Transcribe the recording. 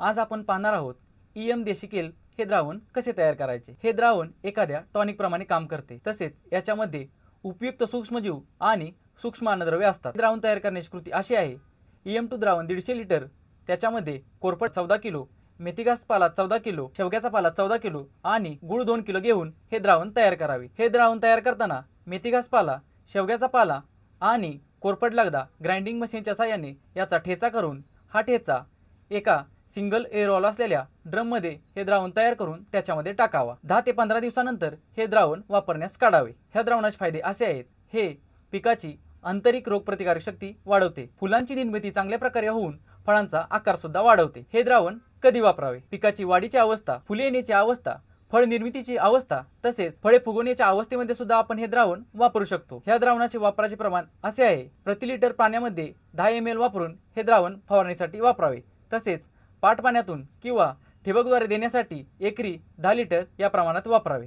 आज आपण पाहणार आहोत ईएम देशिकेल हे द्रावण कसे तयार करायचे? हे द्रावण एखाद्या टॉनिक प्रमाणे काम करते. तसेच याच्यामध्ये उपयुक्त सूक्ष्मजीव आणि सूक्ष्म अन्नद्रव्य असतात. द्रावण तयार करण्याची कृती अशी आहे. ईएम टू द्रावण दीडशे लिटर. त्याच्यामध्ये कोरपट चौदा किलो मेथीघास पाला चौदा किलो शेवग्याचा पाला चौदा किलो आणि गुळ दोन किलो घेऊन हे द्रावण तयार करावे. हे द्रावण तयार करताना मेथीघास पाला शेवग्याचा पाला आणि कोरपट लगदा ग्राइंडिंग मशीनच्या साहाय्याने याचा ठेचा करून हा ठेचा एका सिंगल एअरॉल असलेल्या ड्रममध्ये हे द्रावण तयार करून त्याच्यामध्ये टाकावा. दहा ते पंधरा दिवसानंतर हे द्रावण वापरण्यास काढावे. ह्या द्रावणाचे फायदे असे आहेत. हे पिकाची आंतरिक रोगप्रतिकारक शक्ती वाढवते. फुलांची निर्मिती चांगल्या प्रकारे होऊन फळांचा आकार सुद्धा वाढवते. हे द्रावण कधी वापरावे? पिकाची वाढीची अवस्था फुले येण्याची अवस्था फळ निर्मितीची अवस्था तसेच फळे फुगवण्याच्या अवस्थेमध्ये सुद्धा आपण हे द्रावण वापरू शकतो. ह्या द्रावणाचे वापराचे प्रमाण असे आहे. प्रति लिटर पाण्यामध्ये दहा एम एल वापरून हे द्रावण फवारणीसाठी वापरावे. तसेच पाट पाण्यातून किंवा ठिबकद्वारे देण्यासाठी एकरी दहा लिटर या प्रमाणात वापरावे.